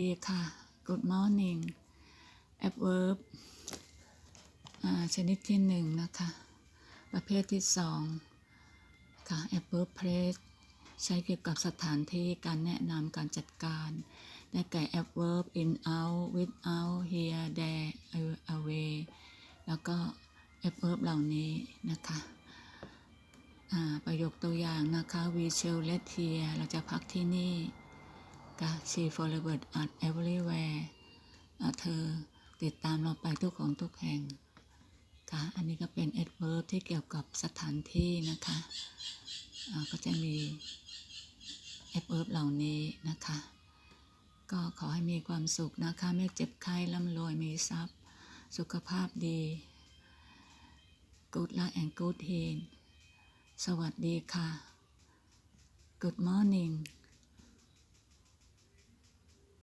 ดีค่ะ Good morning adverb ชนิดที่หนึ่งนะคะ ประเภทที่สองค่ะ adverb place ใช้เกี่ยวกับสถานที่การแนะนำการจัดการ ได้แก่ adverb in out without here there away แล้วก็ adverb เหล่านี้นะคะประโยคตัวอย่างนะคะ we shall let here เราจะพักที่นี่ she followed us everywhere เธอติดตามเราไปทุกของทุกแห่งค่ะอันนี้ก็เป็น adverb ที่เกี่ยวกับสถานที่นะคะก็จะมี adverb เหล่านี้นะคะ ก็ขอให้มีความสุขนะคะ ไม่เจ็บไข้ร่ำรวยมีทรัพย์ สุขภาพดี good luck and good health สวัสดีค่ะ good morning